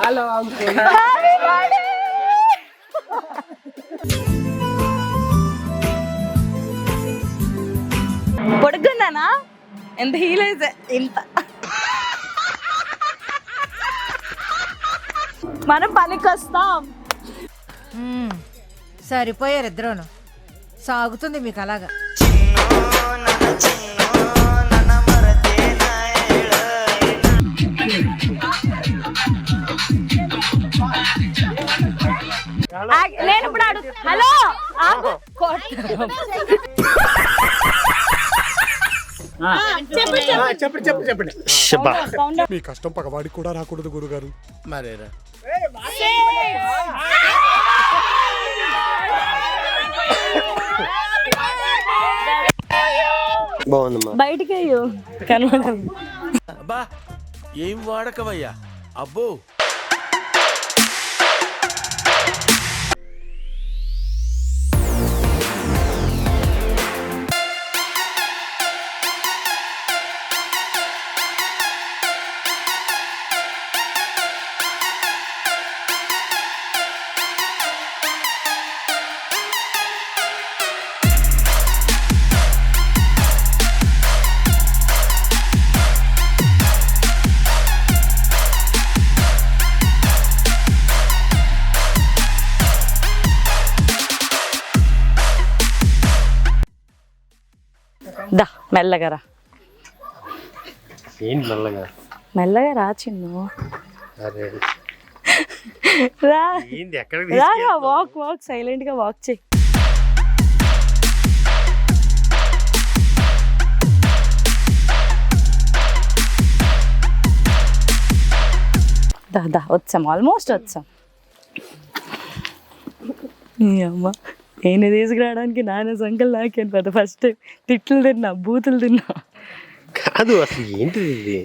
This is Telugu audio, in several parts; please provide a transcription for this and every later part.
హలో అంకుల్ పొడుగున్నానా ఎంత హీల్ అయితే ఇంత. మనం పనికి వస్తాం. సరిపోయారు ఇద్దరును. సాగుతుంది మీకు అలాగా. చెప్పండి చెప్పండి చెప్పండి. మీ కష్టం పగవాడికి కూడా రాకూడదు గురుగారు. మరేరా? బాగుందమ్మా. బయటికి అయ్యో కనబడాలి అబ్బా ఏం వాడకవయ్యా అబ్బో దా మెల్లగా? రా ఏంటి నల్లగా మెల్లగా రా చిన్ను. అరే. రా. ఏంటి ఎక్కడికి రా రా వాక్ వాక్ సైలెంట్గా వాక్ చేయి. దా దా వచ్చాం ఆల్మోస్ట్ వచ్చాం. ఈ అమ్మ. నేను తీసుకురావడానికి నాన్న సంకల్ నాకేను పెద్ద ఫస్ట్ తిట్లు తిన్నా బూతులు తిన్నా. కాదు అసలు ఏంటిది ఇది?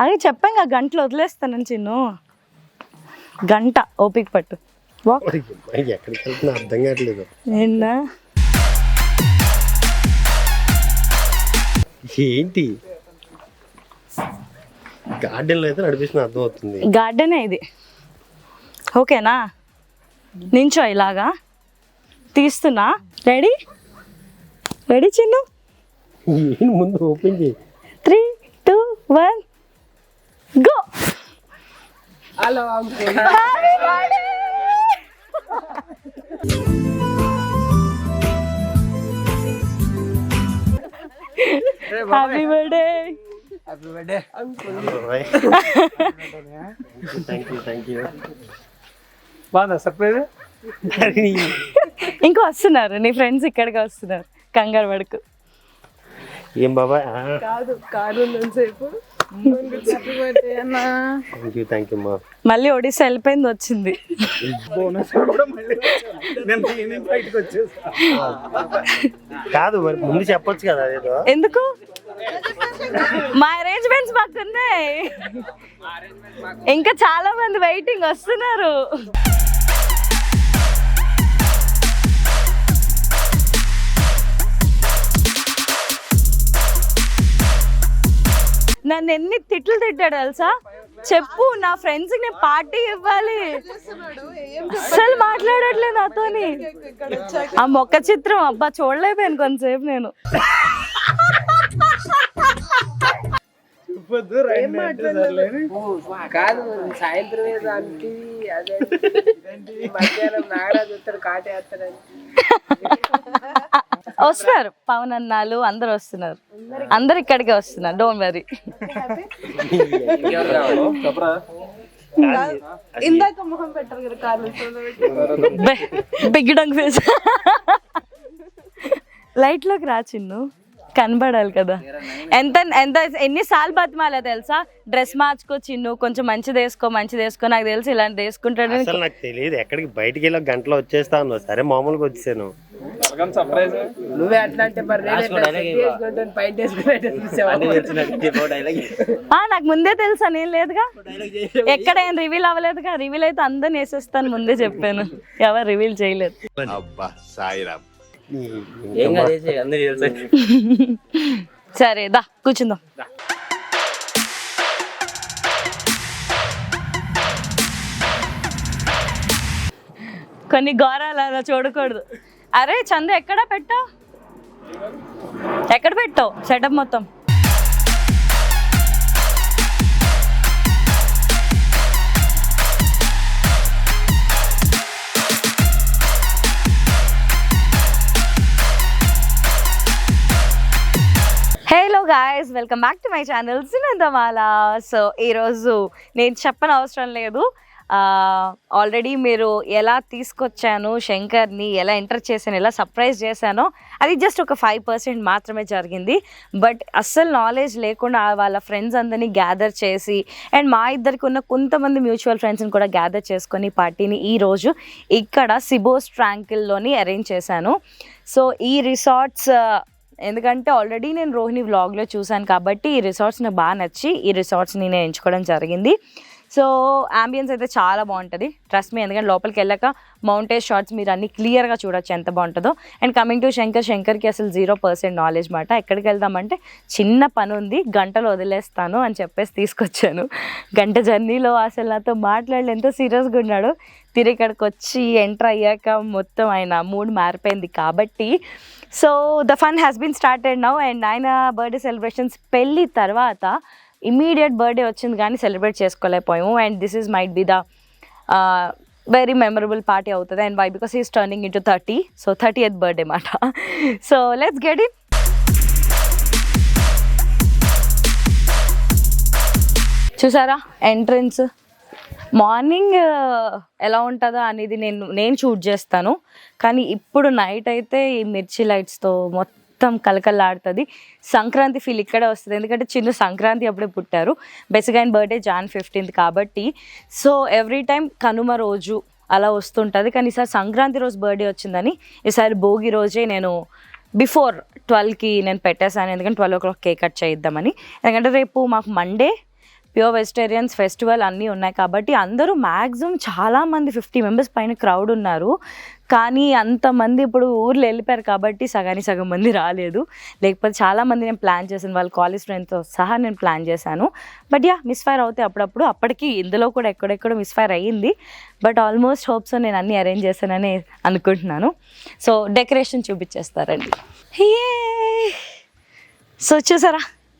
అదే చెప్పాం కదా గంటలు వదిలేస్తానని చిన్ను. గంట ఓపిక పట్టు. వాక్ ఎక్కడికి వెళ్తున్నా అర్థం కావట్లేదు. ఏంటా ఏంటి? గార్డెన్లో అయితే నడిపిస్తున్న అర్థం అవుతుంది గార్డెనే ఇది. ఓకేనా? నించో ఇలాగా. తీస్తున్నా. Ready ready Chinnu? ముందు ఓపెన్ చేయి. Three two one go hello uncle happy birthday happy birthday thank you thank you బాగుందా సర్ప్రైజ్ ఇంకా వస్తున్నారు నీ ఫ్రెండ్స్ ఇక్కడికి వస్తున్నారు కంగారు పడుకు. ఏం బాబా? కాదు కారు మళ్ళీ ఒడిస్సా వెళ్ళిపోయింది వచ్చింది. బోనస్ కూడా మళ్ళీ నేను ఈవినింగ్ బయటకు వచ్చేసా కాదు మరి ముందు చెప్పొచ్చు కదా అదేదో. ఎందుకు? మా అరేంజ్మెంట్స్ మాకున్నాయి. ఇంకా చాలా మంది వెయిటింగ్ వస్తున్నారు. నన్ను ఎన్ని తిట్లు తిట్టాడు తెలుసా? చెప్పు నా ఫ్రెండ్స్ నేను పార్టీ ఇవ్వాలి. అసలు మాట్లాడట్లేదు నాతోని. ఆ మొక్క చిత్రం అబ్బా చూడలేకపోయాను కొంతసేపు నేను. కాదు సాయంత్రం అదే. మధ్యాహ్నం నాగరాజు వస్తాడు కాటేస్తాడు వస్తున్నారు. పవన్ అన్నాలు అందరు వస్తున్నారు. అందరు ఇక్కడికే వస్తున్నారు. డోంట్ వరీ ఇందాక మొహం పెట్టరు కదా కార్లు బిగ్ డంగ్ ఫేస్ లైట్లోకి రా చిన్ను. కనబడాలి కదా. ఎంత ఎంత ఎన్నిసార్లు బతిమాలా తెలుసా? డ్రెస్ మార్చుకో చిన్ను కొంచెం మంచిది వేసుకో మంచిది వేసుకో నాకు తెలుసు ఇలాంటి వేసుకుంటాడు. అసలు నాకు తెలియదు ఎక్కడికి బయటికి వెళ్ళి గంటలో వచ్చేస్తా ఉన్నావు సరే మామూలుగా వచ్చాను నువ్వే అట్లా అంటే నాకు ముందే తెలుసా నేను లేదుగా? ఎక్కడ ఏం రివీల్ అవ్వలేదుగా? రివీల్ అయితే అందరిని వేసేస్తాను ముందే చెప్పాను. ఎవరు రివీల్ చేయలేదు. అబ్బా సాయిరామ్. సరే దా కూర్చుందాం. కొన్ని ఘోరాలు అలా చూడకూడదు. అరే చంద ఎక్కడ పెట్టావు? ఎక్కడ పెట్టావు సెటప్ మొత్తం? Guys welcome back to my channel సినందమాల so ఈరోజు నేను చెప్పని అవసరం లేదు. ఆల్రెడీ మీరు ఎలా తీసుకొచ్చాను శంకర్ని ఎలా ఎంటర్ చేశాను ఎలా సర్ప్రైజ్ చేశానో అది జస్ట్ ఒక ఫైవ్ పర్సెంట్ మాత్రమే జరిగింది. బట్ అస్సలు నాలెడ్జ్ లేకుండా వాళ్ళ ఫ్రెండ్స్ అందరినీ గ్యాదర్ చేసి అండ్ మా ఇద్దరికి ఉన్న కొంతమంది మ్యూచువల్ ఫ్రెండ్స్ని కూడా గ్యాదర్ చేసుకొని పార్టీని ఈరోజు ఇక్కడ సిబోస్ ట్రాంకిల్లోని అరేంజ్ చేశాను. సో ఈ రిసార్ట్స్ ఎందుకంటే ఆల్రెడీ నేను రోహిణి వ్లాగ్లో చూశాను కాబట్టి ఈ రిసార్ట్స్ నాకు బాగా నచ్చి ఈ రిసార్ట్స్ని నేను ఎంచుకోవడం జరిగింది. సో అంబియన్స్ అయితే చాలా బాగుంటుంది. ట్రస్ట్ మీ ఎందుకంటే లోపలికి వెళ్ళాక మౌంటైన్ షార్ట్స్ మీరు అన్ని క్లియర్గా చూడొచ్చు ఎంత బాగుంటుందో. అండ్ కమింగ్ టు శంకర్ శంకర్కి అసలు జీరో పర్సెంట్ నాలెడ్జ్ మాట. ఎక్కడికి వెళ్దామంటే చిన్న పని ఉంది గంటలు వదిలేస్తాను అని చెప్పేసి తీసుకొచ్చాను. గంట జర్నీలో అసలు నాతో మాట్లాడలే ఎంతో సీరియస్గా ఉన్నాడు. తిరిగి ఇక్కడికి వచ్చి ఎంటర్ అయ్యాక మొత్తం ఆయన మూడ్ మారిపోయింది కాబట్టి. So the fun has been started now and ఆయన బర్త్డే సెలబ్రేషన్స్ పెళ్ళి తర్వాత ఇమీడియట్ బర్త్డే వచ్చింది కానీ celebrate చేసుకోలేకపోయాము. And this is might be the very memorable party అవుతుంది. And why? Because is turning in to thirty. So thirtieth birthday మాట సో లెట్స్ గెట్ ఇన్. చూసారా ఎంట్రన్స్? మార్నింగ్ ఎలా ఉంటుందో అనేది నేను నేను షూట్ చేస్తాను. కానీ ఇప్పుడు నైట్ అయితే ఈ మిర్చి లైట్స్తో మొత్తం మొత్తం కలకలాడుతుంది సంక్రాంతి ఫీల్ ఇక్కడే వస్తుంది. ఎందుకంటే చిన్న సంక్రాంతి అప్పుడే పుట్టారు. బేసిక్గా ఆయన బర్త్డే జాన్ ఫిఫ్టీన్త్ కాబట్టి. సో ఎవ్రీ టైం కనుమ రోజు అలా వస్తుంటుంది. కానీ ఈసారి సంక్రాంతి రోజు బర్త్డే వచ్చిందని ఈసారి భోగి రోజే నేను బిఫోర్ ట్వెల్వ్కి నేను పెట్టేశాను. ఎందుకంటే twelve o'clock cake cut చేయిద్దామని. ఎందుకంటే రేపు మాకు మండే ప్యూర్ వెజిటేరియన్స్ ఫెస్టివల్ అన్నీ ఉన్నాయి కాబట్టి అందరూ మ్యాక్సిమం చాలామంది ఫిఫ్టీ మెంబర్స్ పైన క్రౌడ్ ఉన్నారు. కానీ అంతమంది ఇప్పుడు ఊర్లో వెళ్ళిపోయారు కాబట్టి సగానికి సగం మంది రాలేదు. లేకపోతే చాలామంది నేను ప్లాన్ చేశాను వాళ్ళ కాలేజ్ ఫ్రెండ్తో సహా నేను ప్లాన్ చేశాను. బట్ యా మిస్ఫైర్ అవుతాయి అప్పుడప్పుడు. అప్పటికి ఇందులో కూడా ఎక్కడెక్కడో మిస్ఫైర్ అయ్యింది. బట్ ఆల్మోస్ట్ హోప్స్ నేను అన్నీ అరేంజ్ చేశానని అనుకుంటున్నాను. So decoration చూపించేస్తారండి. సో చూసారా?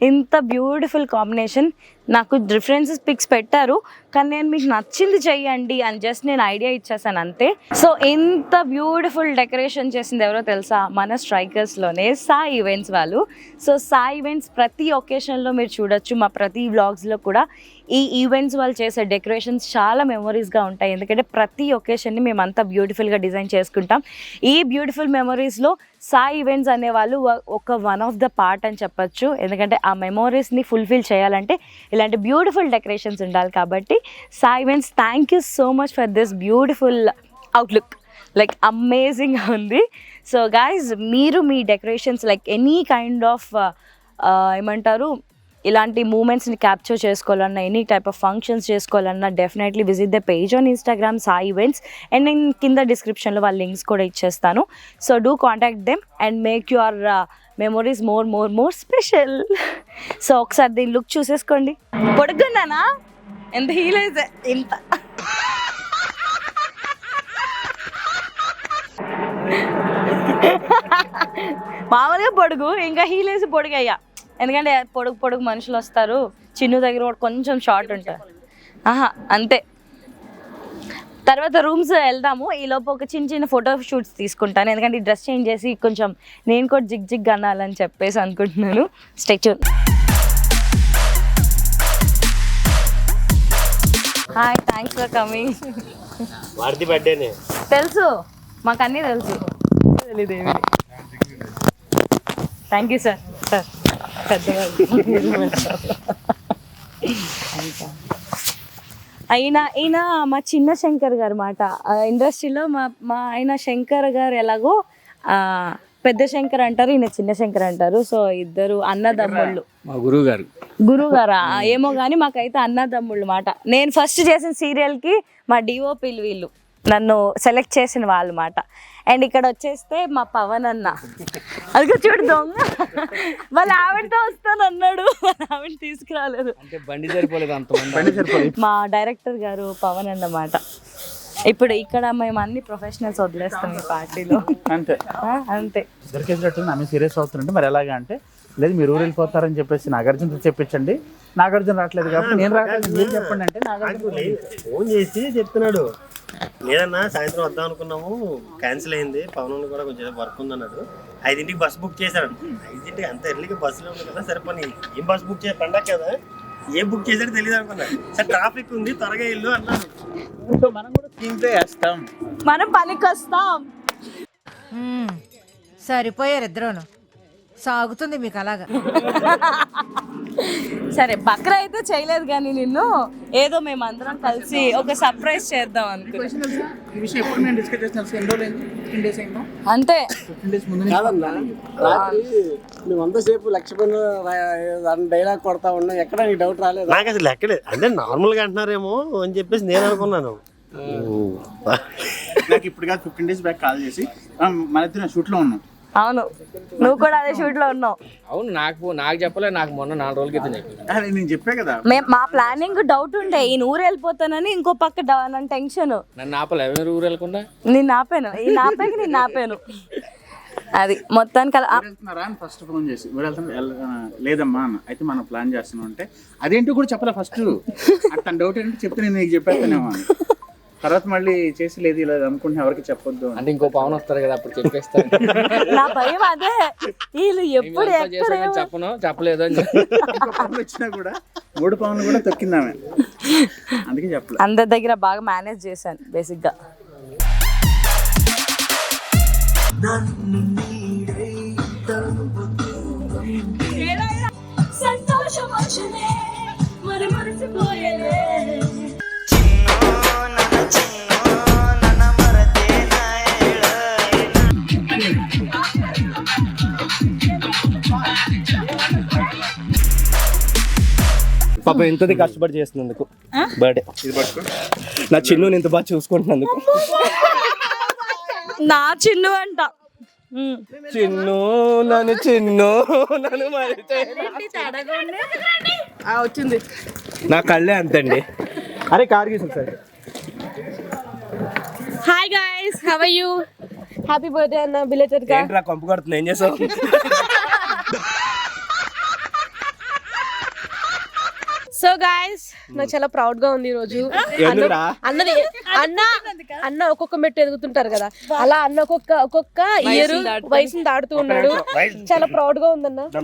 ఇంత బ్యూటిఫుల్ కాంబినేషన్. నాకు డిఫరెన్సెస్ పిక్స్ పెట్టారు కానీ నేను మీకు నచ్చింది చెయ్యండి అని జస్ట్ నేను ఐడియా ఇచ్చేసాను అంతే. సో ఇంత బ్యూటిఫుల్ డెకరేషన్ చేసింది ఎవరో తెలుసా? మన స్ట్రైకర్స్లోనే సా ఈవెంట్స్ వాళ్ళు. సో సా ఈవెంట్స్ ప్రతి ఒకేషన్లో మీరు చూడొచ్చు మా ప్రతి వ్లాగ్స్లో కూడా ఈ ఈవెంట్స్ వాళ్ళు చేసే డెకరేషన్స్ చాలా మెమరీస్గా ఉంటాయి. ఎందుకంటే ప్రతి ఒకేషన్ని మేము బ్యూటిఫుల్గా డిజైన్ చేసుకుంటాం. ఈ బ్యూటిఫుల్ మెమరీస్లో సాయి ఈవెంట్స్ అనేవాళ్ళు ఒక వన్ ఆఫ్ ద పార్ట్ అని చెప్పొచ్చు. ఎందుకంటే ఆ మెమోరీస్ని ఫుల్ఫిల్ చేయాలంటే ఇలాంటి బ్యూటిఫుల్ డెకరేషన్స్ ఉండాలి కాబట్టి Sai events thank you so much for this beautiful outlook like అమేజింగ్గా ఉంది. సో గాయస్ మీరు మీ decorations like any kind of ఏమంటారు ఇలాంటి మూమెంట్స్ని క్యాప్చర్ చేసుకోవాలన్నా ఎనీ టైప్ ఆఫ్ ఫంక్షన్స్ చేసుకోవాలన్నా definitely visit the page on Instagram Sai events and నేను కింద డిస్క్రిప్షన్లో వాళ్ళ లింక్స్ కూడా ఇచ్చేస్తాను. So do contact them and make your memories more more more special so ఒకసారి దీని లుక్ చూసేసుకోండి. పొడుగున్నానా ఎంత హీల్ అయితే? ఇంత. మామూలుగా పొడుగు ఇంకా హీల్ వేసి పొడుగు అయ్యా ఎందుకంటే పొడుగు పొడుగు మనుషులు వస్తారు. చిన్ను దగ్గర కూడా కొంచెం షార్ట్ ఉంటారు. ఆహా అంతే. తర్వాత రూమ్స్ వెళ్దాము. ఈ లోపు ఒక చిన్న చిన్న ఫోటో షూట్స్ తీసుకుంటాను. ఎందుకంటే డ్రెస్ చేంజ్ చేసి కొంచెం నేను కూడా జిగ్ జిగ్ అనాలని చెప్పేసి అనుకుంటున్నాను. Statue hi thanks for coming వాడిది బర్త్డేనే తెలుసు. మాకు అన్నీ తెలుసు థ్యాంక్ యూ సార్ సార్ అయినా ఈయన మా చిన్న శంకర్ గారు మాట. ఇండస్ట్రీలో మా మా ఆయన శంకర్ గారు ఎలాగో ఆ, పెద్ద శంకర్ అంటారు ఈయన చిన్న శంకర్ అంటారు. సో ఇద్దరు అన్నదమ్ముళ్ళు. మా గురువు గారు గురువు గారా ఏమో కానీ మాకైతే అన్నదమ్ముళ్ళు మాట. నేను ఫస్ట్ చేసిన సీరియల్కి మా డిఓపీలు వీళ్ళు. నన్ను సెలెక్ట్ చేసిన వాళ్ళు మాట. అండ్ ఇక్కడ వచ్చేస్తే మా పవన్ అన్న. అదిగో చూడు దొంగ. వాళ్ళ ఆవిడతో వస్తాను అన్నాడు. ఆవిడ తీసుకురాలేదు. అంటే బండి సరిపోలేదు అంతమంది. మా డైరెక్టర్ గారు పవన్ అన్నమాట ఇప్పుడు ఇక్కడ మేము అన్ని ప్రొఫెషనల్స్ వదిలేస్తాం ఈ పార్టీలో. అంతే. ఆ, అంతే. సీరియస్ అవుతుంటే మరి ఎలాగా అంటే లేదు మీరు ఊరు వెళ్ళిపోతారని చెప్పేసి నాగార్జునతో చెప్పించండి. నాగార్జున రావట్లేదు కాబట్టి నేను రావట్లేదు. మీరు చెప్పండి అంటే నాగార్జున ఫోన్ చేసి చెప్తున్నాడు. లేదన్నా సాయంత్రం వద్దాం అనుకున్నాము. క్యాన్సిల్ అయింది. పవన్ కూడా కొంచెం వర్క్ ఉందన్నాడు. ఐదింటికి బస్ బుక్ చేశాడు. ఐదింటికి అంత ఎర్లీగా బస్సులో ఉంది కదా సరే పని ఏం బస్ బుక్ చేసి పండగ కదా? ఏ బుక్ చేశాడో తెలియదు అనుకున్నా. సార్ ట్రాఫిక్ ఉంది త్వరగా వెళ్ళు అన్నాడు. సో మనం కూడా స్కీమ్ ప్లే చేస్తాం. మనం పనికి వస్తాం. సరిపోయారు ఇద్దరును. సాగుతుంది మీకు అలాగా. సరే బక్రా అయితే చేయలేదు కానీ నిన్ను ఏదో మేము అందరం కలిసి ఒక సర్ప్రైజ్ చేద్దాం అనుకున్నాం. అంతే. ఫిఫ్టీన్ డేస్ ముందు కాదన్నా రాత్రి నువ్వు అంతసేపు లక్ష పనులు డైలాగ్ కొడతా ఉన్నా. ఎక్కడ నీకు డౌట్ రాలేదు? నాకు అసలు ఎక్కడే అంటే నార్మల్గా అంటున్నారేమో అని చెప్పేసి నేను అనుకున్నాను. నాకు ఇప్పుడు కాదు ఫిఫ్టీన్ డేస్ బ్యాక్ కాల్ చేసి "ఆ, మన ఇద్దరం షూట్లో ఉన్నాం. అవును. నువ్వు కూడా అదే షూట్లో ఉన్నావు. అవును నాకు నాకు చెప్పలేదు నాకు మొన్న నాలుగు రోజుల క్రితం చెప్పింది అరే, నేను చెప్పే కదా. మేము మా ప్లానింగ్ డౌట్ ఉండే ఈ ఊరు వెళ్ళిపోతానని ఇంకో పక్క డ- నన్ను టెన్షన్ నన్ను ఆపలే ఎవరు ఊరు వెళ్ళకుండా? నిన్ను ఆపాను ఈ నాపేకి నిన్ను ఆపాను. అది మొత్తానికి అలా ఫస్ట్ ఫోన్ చేసి లేదమ్మా అన్న. అయితే మనం ప్లాన్ చేస్తున్నాం అంటే అదేంటో కూడా చెప్పలే ఫస్ట్ తన డౌట్ ఏంటంటే చెప్తే నేను నీకు చెప్పేస్తానేమో. తర్వాత మళ్ళీ చేసి లేదు ఇలా అనుకుంటున్నా ఎవరికి చెప్పొద్దు అంటే ఇంకో పవన్ వస్తారు కదా అప్పుడు చెప్పేస్తాను నా భయం అదే. వీళ్ళు ఎప్పుడు చెప్పను చెప్పలేదు అని పనులు వచ్చినా కూడా మూడు పనులు కూడా తొక్కిందామె అందుకే చెప్పలే అందరి దగ్గర బాగా మేనేజ్ చేశాను బేసిక్గా. పాప ఎంతది కష్టపడి చేస్తున్నందుకు. బర్త్డే. నా చిన్ను ఇంత బాగా చూసుకుంటున్నందుకు. నా చిన్ను అంట. చిన్ను నన్ను చిన్ను నన్ను వచ్చింది. నా కళ్ళే అంతండి. అరే car గీసం sir. Hi guys how you happy birthday అన్న బిలేటెడ్గా ఏంట్రా కంపు కడుతుంది ఏం చేసావు? సో గాయస్ నాకు చాలా ప్రౌడ్గా ఉంది ఈ రోజు? అన్నది అన్న అన్న ఒక్కొక్క మెట్టు ఎదుగుతుంటారు కదా. అలా అన్న ఒక్కొక్క ఒక్కొక్క ఇయర్ వయసుని దాటుతూ ఉన్నాడు. చాలా ప్రౌడ్గా ఉందన్న.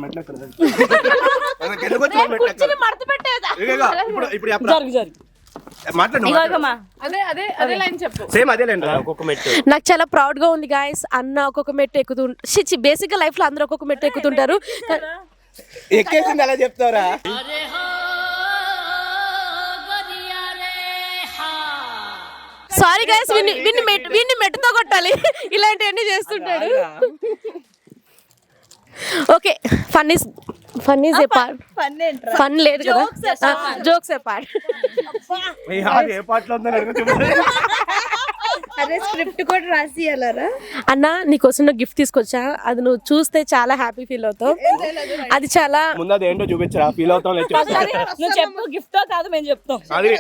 మడత పెట్టేదా? ఒక్కొక్క మెట్టు. నాకు చాలా ప్రౌడ్గా ఉంది గాయస్ అన్న ఒక్కొక్క మెట్టు ఎక్కుతూ షిచి బేసిక్గా లైఫ్లో అందరూ ఒక్కొక్క మెట్టు ఎక్కుతుంటారు. ఎక్కేసింది అలా చెప్తావరా? సారీ గాయస్ విన్ని విన్ని మెట్టు విన్ని మెట్టుతో కొట్టాలి. ఇలాంటివన్నీ చేస్తుంటాడు. Okay fun is fun is a part fun లేదు కదా? జోక్స్ ఏ పార్ట్ ఏ పాటలో ఉందని అరే స్క్రిప్ట్ కూడా రాసి అన్న నీకోసం నువ్వు గిఫ్ట్ తీసుకొచ్చా? అది నువ్వు చూస్తే చాలా హ్యాపీ ఫీల్ అవుతావు. అది చాలా ముందు అది ఏంటో చూపించరా? ఫీల్ అవుతాం. నువ్వు చెప్పు గిఫ్ట్ కాదు మేము చెప్తాం. అది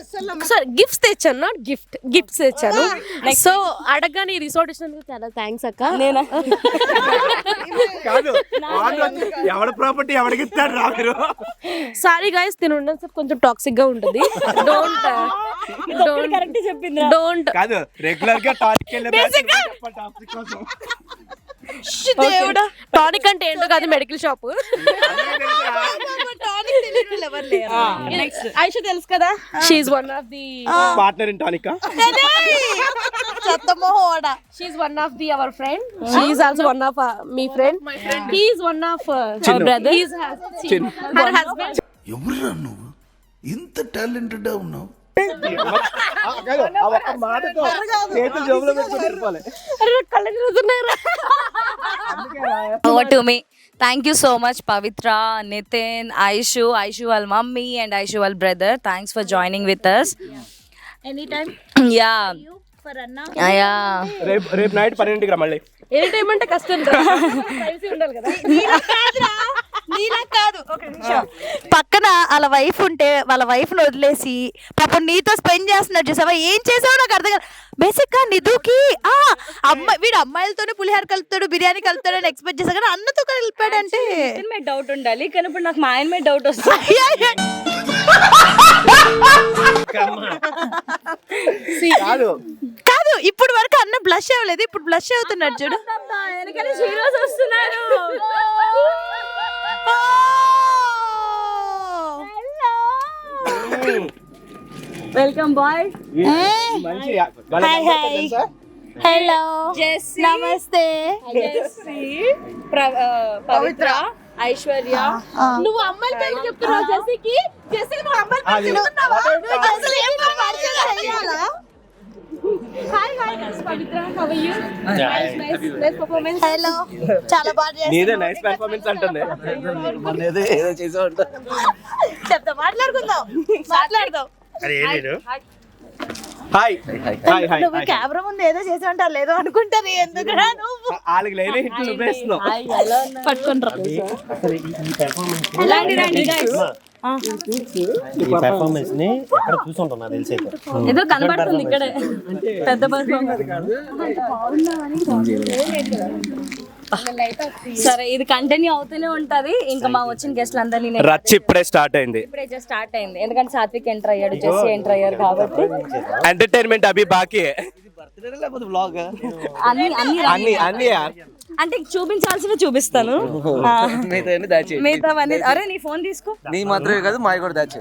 సార్ గిఫ్ట్స్ తెచ్చాను నాట్ గిఫ్ట్ గిఫ్ట్స్ తెచ్చాను. సో అడగగానే ఈ రిసార్ట్ ఇచ్చినందుకు చాలా థ్యాంక్స్ అక్క. నేనా? కాదు ఎవడ ప్రాపర్టీ ఎవడికి ఇస్తాడు రా మీరు? సారీ గైస్ తిని ఉండడం సార్ కొంచెం టాక్సిక్గా ఉంటుంది. డోంట్ డోంట్ కరెక్ట్ చెప్పింది డోంట్ కాదు రెగ్యులర్గా టానిక్ కోసం దేవుడా. టానిక్ అంటే ఏంటో కాదు మెడికల్ షాప్ ఐష తెలుసు కదా? She's one of the partner in tonic she's one of the our friend she's also one of me friend he's one of brother he's her husband ఎవరురా నువ్వు ఇంత టాలెంటెడ్ ఉన్నావు? మాటతో చేతులు జోబులో పెట్టుకుని వెళ్ళిపోవాలి అరే నాకు కళ్ళు తిరుగుతున్నాయిరా over to me thank you so much Pavithra Nitin Aishu Aishu వాళ్ళ మమ్మీ అండ్ ఐషు వాళ్ళ brother thanks for joining with us any time ya ya రేపు రేపు నైట్ పన్నెండింటికి రా మళ్ళీ. ఎనీ టైం అంటే కష్టం ఉండాలి కదా. నీలా కాదు. ఒక నిమిషం. పక్కన వాళ్ళ వైఫ్ ఉంటే వాళ్ళ వైఫ్ని వదిలేసి పాపం నీతో స్పెండ్ చేస్తున్నాడు చూసావా? ఏం చేసావో నాకు అర్థం కాదు. బేసిక్గా నిధుకి ఆ అమ్మాయి వీడు అమ్మాయిలతోనే పులిహార కలుపుతాడు బిర్యానీ కలుపుతాడు అని ఎక్స్పెక్ట్ చేసా కానీ అన్నతో కలిపాడంటే మీద డౌట్ ఉండాలి. కానీ ఇప్పుడు నాకు మా ఆయన మీద డౌట్ వస్తుంది. కాదు. కాదు ఇప్పుడు వరకు అన్న బ్లష్ అవ్వలేదు ఇప్పుడు బ్లష్ అవుతున్నాడు చూడు. వస్తున్నారు వెల్కమ్ బాయ్ మంచి హాయ్ హాయ్ హలో నమస్తే పవిత్ర ఐశ్వర్య నువ్వు అమ్మాయి పేరు చెప్తున్నావు జెస్సీకి జెస్సీకి నువ్వు అమ్మాయి పేరు చెప్తున్నావా నువ్వు అసలు ఏం మాట్లాడాలా hi hi Pavithra how are you nice nice nice performance hello చాలా బాగా నీదే చేస్తున్నావు. నైస్ పెర్ఫార్మెన్స్ అంటుంది. ఏదో ఏదో చేసా ఉంటా చెప్తా మాట్లాడుకుందాం. మాట్లాడదాం. అరే ఏం లేదు. హాయ్ హాయ్ హాయ్ నువ్వు కెమెరా ముందు ఏదో చేసి ఉంటారు లేదో అనుకుంటారు ఎందుకురా నువ్వు? వాళ్ళకి లేని హిట్లు నువ్వేస్తున్నావు పట్టుకుంటారు రండి రండి. ఈ పెర్ఫార్మెన్స్ని చూసుంటాం నాకు తెలిసి అయితే. ఏదో కనబడుతుంది ఇక్కడే. పెద్ద పర్ఫార్మెన్స్ సరే ఇది కంటిన్యూ అవుతూనే ఉంటది. ఇంకా మా వచ్చిన గెస్ట్లు అందరినీ నేను రచ్చ ఇప్పుడే స్టార్ట్ అయింది. ఇప్పుడే జస్ట్ స్టార్ట్ అయింది. ఎందుకంటే సాత్విక్ ఎంటర్ అయ్యాడు జెస్సీ ఎంటర్ అయ్యారు కాబట్టి. ఎంటర్టైన్మెంట్ అభి బాకీ అన్ని అన్ని అన్ని అన్ని అంటే చూపించాల్సినవి చూపిస్తాను. అరే నీ ఫోన్ తీసుకో. నీ మాత్రమే కాదు మావి కూడా దాచే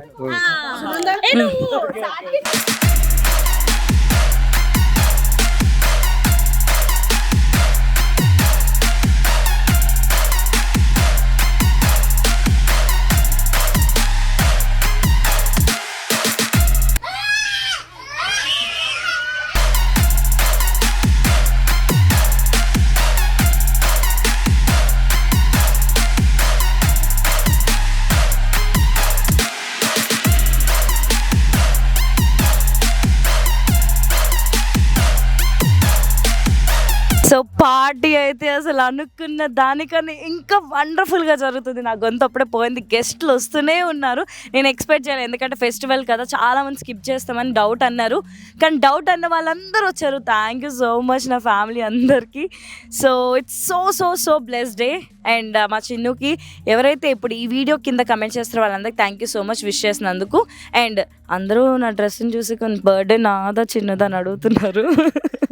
అనుకున్న దానికన్నా ఇంకా వండర్ఫుల్గా జరుగుతుంది. నా గొంతు అప్పుడే పోయింది. గెస్ట్లు వస్తూనే ఉన్నారు. నేను ఎక్స్పెక్ట్ చేయలేదు. ఎందుకంటే ఫెస్టివల్ కదా చాలా మంది స్కిప్ చేస్తామని డౌట్ అన్నారు. కానీ డౌట్ అన్న వాళ్ళందరూ వచ్చారు. థ్యాంక్ యూ సో మచ్ నా ఫ్యామిలీ అందరికీ. So it's so so so bless day. And మా చిన్నుకి ఎవరైతే ఇప్పుడు ఈ వీడియో కింద కమెంట్ చేస్తారో వాళ్ళందరికీ thank you so much wish చేసినందుకు. అండ్ అందరూ నా డ్రెస్ని చూసి కొన్ని బర్త్డే నాదా చిన్నదా అని అడుగుతున్నారు.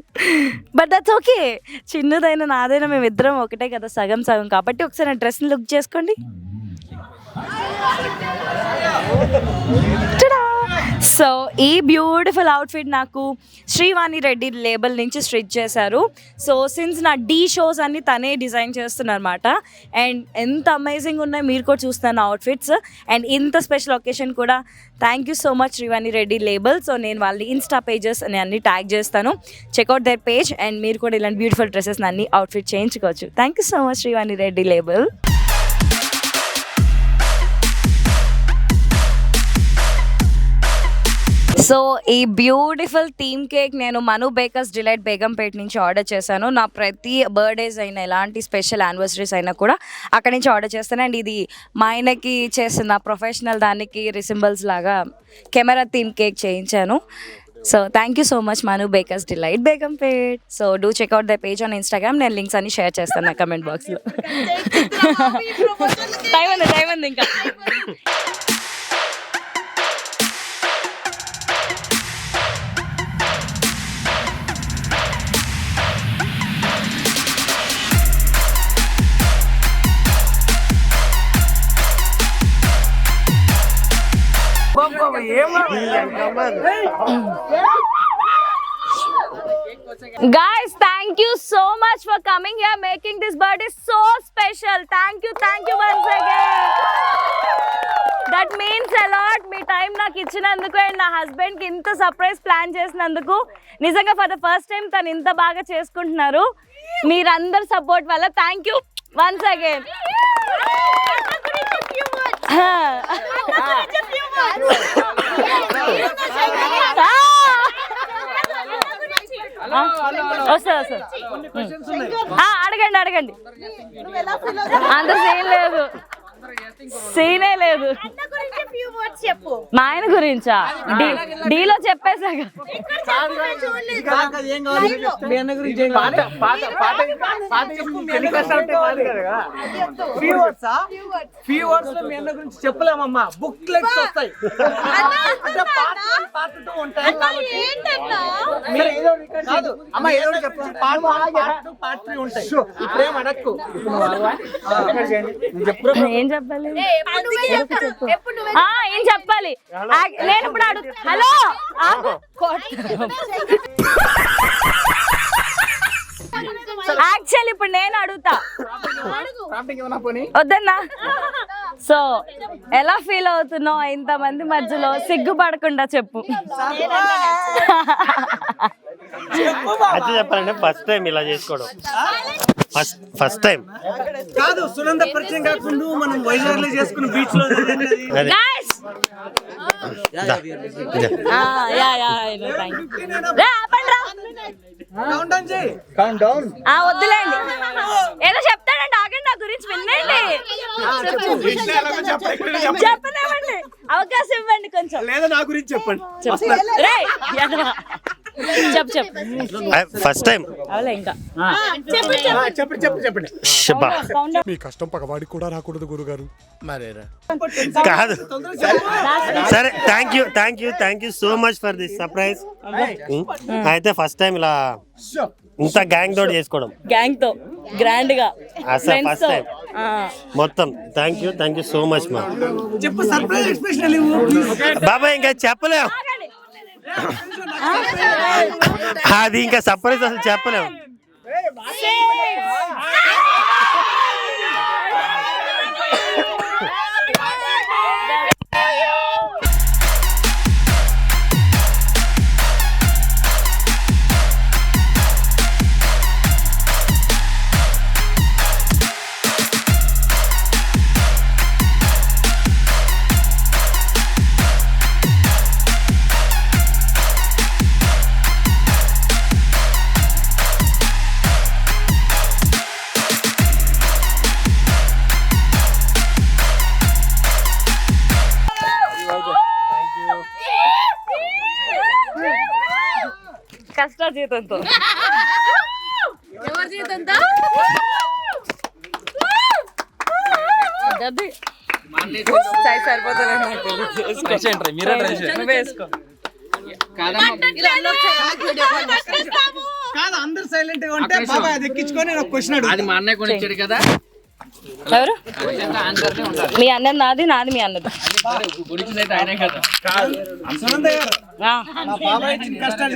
బట్ దట్స్ ఓకే చిన్నదైనా నాదైనా మేము ఇద్దరం ఒకటే కదా సగం సగం. కాబట్టి ఒకసారి నా డ్రెస్ని లుక్ చేసుకోండి. సో ఈ బ్యూటిఫుల్ అవుట్ఫిట్ నాకు శ్రీవాణి రెడ్డి లేబుల్ నుంచి స్ట్రిచ్ చేశారు. సో సిన్స్ నా డీ షోస్ అన్ని తనే డిజైన్ చేస్తున్నారనమాట అండ్ ఎంత అమేజింగ్ ఉన్నాయి మీరు కూడా చూస్తాను అవుట్ఫిట్స్ అండ్ ఇంత స్పెషల్ ఒకేషన్ కూడా thank you so much Srivani Reddy label so నేను వాళ్ళ ఇన్స్టా పేజెస్ అని అన్ని ట్యాగ్ చేస్తాను. చెక్అవుట్ దర్ పేజ్ అండ్ మీరు కూడా ఇలాంటి బ్యూటిఫుల్ డ్రెస్సెస్ అన్ని అవుట్ఫిట్ చేయించుకోవచ్చు. Thank you so much Srivani Reddy label so ఈ బ్యూటిఫుల్ థీమ్ కేక్ నేను మను బేకర్స్ డిలైట్ బేగంపేట నుంచి ఆర్డర్ చేశాను. నా ప్రతి బర్త్డేస్ అయినా ఎలాంటి స్పెషల్ యానివర్సరీస్ అయినా కూడా అక్కడి నుంచి ఆర్డర్ చేస్తాను. అండ్ ఇది మా ఆయనకి చేసిన ప్రొఫెషనల్ దానికి రిసింబల్స్ లాగా కెమెరా థీమ్ కేక్ చేయించాను. So thank you so much Manu bakers delight Begumpet. So do check out the page on Instagram. నేను లింక్స్ అన్ని షేర్ చేస్తాను నా కమెంట్ బాక్స్లో. టైం ఉంది టైం ఉంది ఇంకా. Guys, thank you so much for coming here, making this birthday so special. Thank you, thank you once again. That means a lot me time నాకు ఇచ్చినందుకు అండ్ నా హస్బెండ్కి ఇంత సర్ప్రైజ్ ప్లాన్ చేసినందుకు. నిజంగా ఫర్ ద ఫస్ట్ టైం తను ఇంత బాగా చేసుకుంటున్నారు. మీరందరు సపోర్ట్ వల్ల థ్యాంక్ యూ వన్స్ అగైన్ వస్తా వస్తా. ఆ, అడగండి అడగండి. అంత సీన్ లేదు. సీనే లేదు అన్న గురించి few words చెప్పు. మా ఆయన గురించా? డీ డీలో చెప్పేశాక. ఫీవర్స్లో మీ అన్న గురించి చెప్పలేమమ్మా. వస్తాయి. అడక్కు? ఏం చెప్పాలి? ఏం చెప్పాలి? నేను ఇప్పుడు అడుగు. హలో. యాక్చువల్ ఇప్పుడు నేను అడుగుతా. ప్రాంప్టింగ్ ఏమన్నా పోనీ? వద్దన్నా. సో ఎలా ఫీల్ అవుతున్నావు ఇంతమంది మధ్యలో? సిగ్గుపడకుండా చెప్పు. అది చెప్పాలంటే ఫస్ట్ టైం ఇలా చేసుకోవడం. ఫస్ట్ ఫస్ట్ టైం కాదు సునంద పరిచయం కాకుండా మనం వైజాగ్లో చేసుకున్న బీచ్లో వద్దులేండి ఏదో చెప్తాడండి ఆగండి నా గురించి వినండి చెప్పనివ్వండి అవకాశం ఇవ్వండి కొంచెం లేదా నా గురించి చెప్పండి. చెప్పు చెప్పు. First time. అవలే ఇంకా. చెప్పండి చెప్పండి చెప్పండి షబ్బా మీ కష్టం పగవాడికి కూడా రాకూడదు గురుగారు. మరేరా? కాదు. సరే thank you thank you thank you so much for this surprise అయితే ఫస్ట్ టైం ఇలా ఇంత గ్యాంగ్ తోటి చేసుకోవడం. గ్యాంగ్తో గ్రాండ్గా. అసలు ఫస్ట్ టైం ఆ. మొత్తం thank you thank you so much మా చెప్పు సర్ప్రైజ్ ఎక్స్ప్రెషన్ ఇవ్వు please. బాబాయ్ ఇంకా చెప్పలేం అది ఇంకా సర్ప్రైజ్ అసలు చెప్పలేం. కష్ట జీతంతో? ఎవరి జీతంతో సరిపోతుంది వేసుకో. కాదు అందరు సైలెంట్గా ఉంటే బాబా అది ఎక్కించుకొని నేను క్వశ్చన్ అడుగు. అది మా అన్నయ్య కొనిచ్చాడు కదా. ఎవరు? మీ అన్నది నాది నాది మీ అన్నది. ఆయనే కదా. కష్టాలు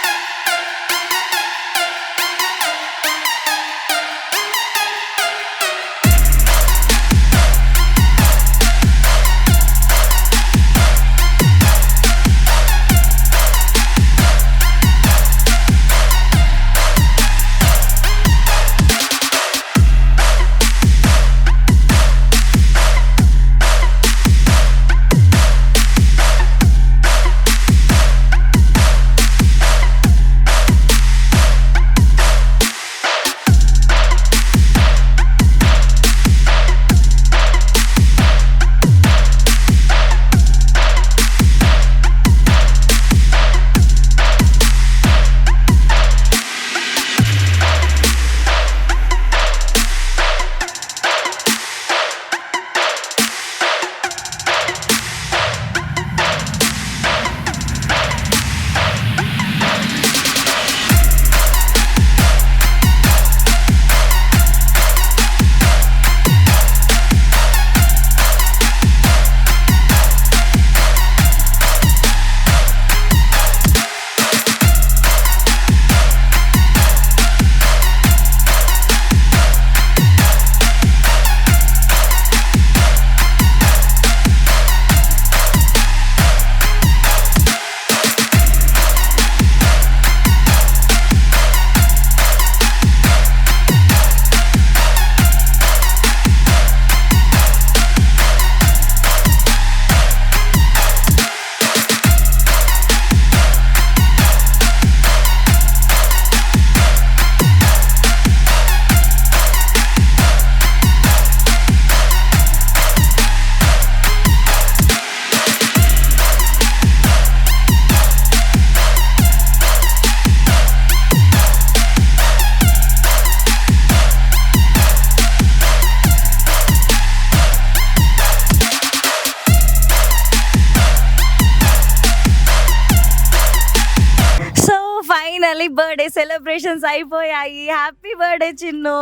అయిపోయాయి. Happy birthday Chinnu.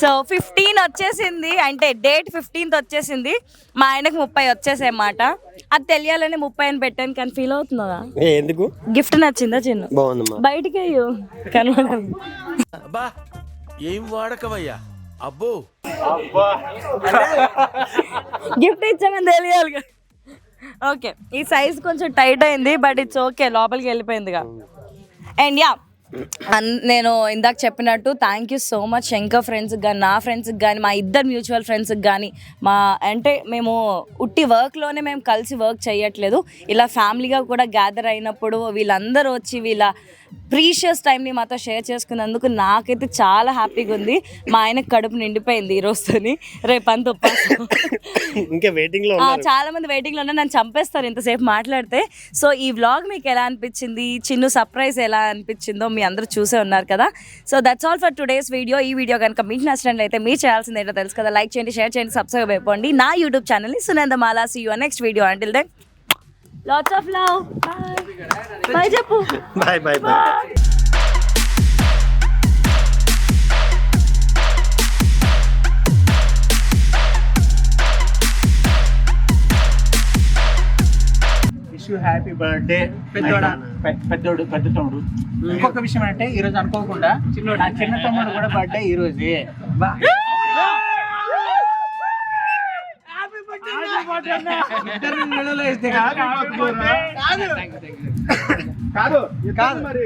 So fifteen వచ్చేసింది. అంటే డేట్ ఫిఫ్టీన్త్ వచ్చేసింది. మా ఆయనకు ముప్పై వచ్చేసాయి అన్నమాట. అది తెలియాలని ముప్పై అని పెట్టాను కానీ ఫీల్ అవుతుందా? ఏ, ఎందుకు? గిఫ్ట్ నచ్చిందా చిన్ను? బయటికి అయ్యో ఏం వాడకవయ్యా? అబ్బో. గిఫ్ట్ ఇచ్చామని తెలియాలి ఓకే ఈ సైజ్ కొంచెం టైట్ అయింది బట్ ఇట్స్ ఓకే లోపలికి వెళ్ళిపోయిందిగా. అండ్ యా నేను ఇందాక చెప్పినట్టు thank you so much Shankar ఫ్రెండ్స్కి కానీ నా ఫ్రెండ్స్కి కానీ మా ఇద్దరు మ్యూచువల్ ఫ్రెండ్స్కి కానీ మా అంటే మేము ఉట్టి వర్క్లోనే మేము కలిసి వర్క్ చేయట్లేదు. ఇలా ఫ్యామిలీగా కూడా గ్యాదర్ అయినప్పుడు వీళ్ళందరూ వచ్చి వీళ్ళ ప్రీషియస్ టైంని మాతో షేర్ చేసుకున్నందుకు నాకైతే చాలా హ్యాపీగా ఉంది. మా ఆయనకు కడుపు నిండిపోయింది ఈ రోజుతోని. రేపు అంత ఇంకా వెయిటింగ్లో చాలా మంది వెయిటింగ్లో ఉన్నారు. నన్ను చంపేస్తారు ఇంతసేపు మాట్లాడితే. సో ఈ వ్లాగ్ మీకు ఎలా అనిపించింది? చిన్ను సర్ప్రైజ్ ఎలా అనిపించిందో మీ అందరూ చూసే ఉన్నారు కదా. So that's all for today's video ఈ వీడియో కనుక మీకు నచ్చినట్లయితే మీరు చేయాల్సింది ఏంటో తెలుసు కదా. లైక్ చేయండి షేర్ చేయండి సబ్స్క్రైబ్ అయిపోండి. నా యూట్యూబ్ ఛానల్ని Sunandamala. See you next video until then lots of love bye bye చెప్పు bye bye bye you happy birthday పెద్దోడా? పెద్దోడు పెద్ద తమ్ముడు. ఇంకొక విషయం అంటే ఈ రోజు అనుకోకుండా నా చిన్న తమ్ముడు కూడా బర్త్డే ఈ రోజే ఇద్దరిని నీళ్ళలో వేస్తే కాదు కాదు. మరి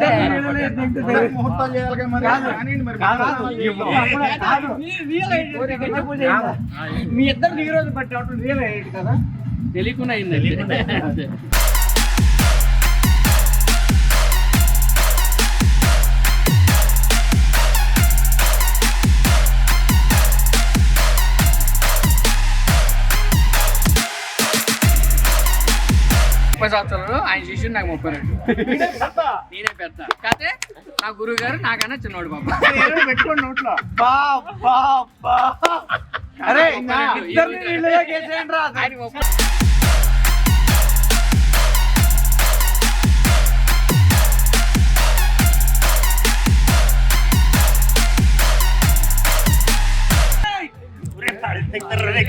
చేయాలి మరి? మీ ఇద్దరు ఈ రోజు బట్టి అటు రియల్ ఐడి కదా. తెలియకుండా అయింది. ముప్పై సంవత్సరాలు ఆయన శిష్యుడు నాకు ముప్పై రెండు. నేనే పెద్ద. కాకపోతే నా గురువు గారు నాకన్నా చిన్నోడు బాబా. పెట్టుకోండి నోట్లో. అరే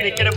ఇక్కడ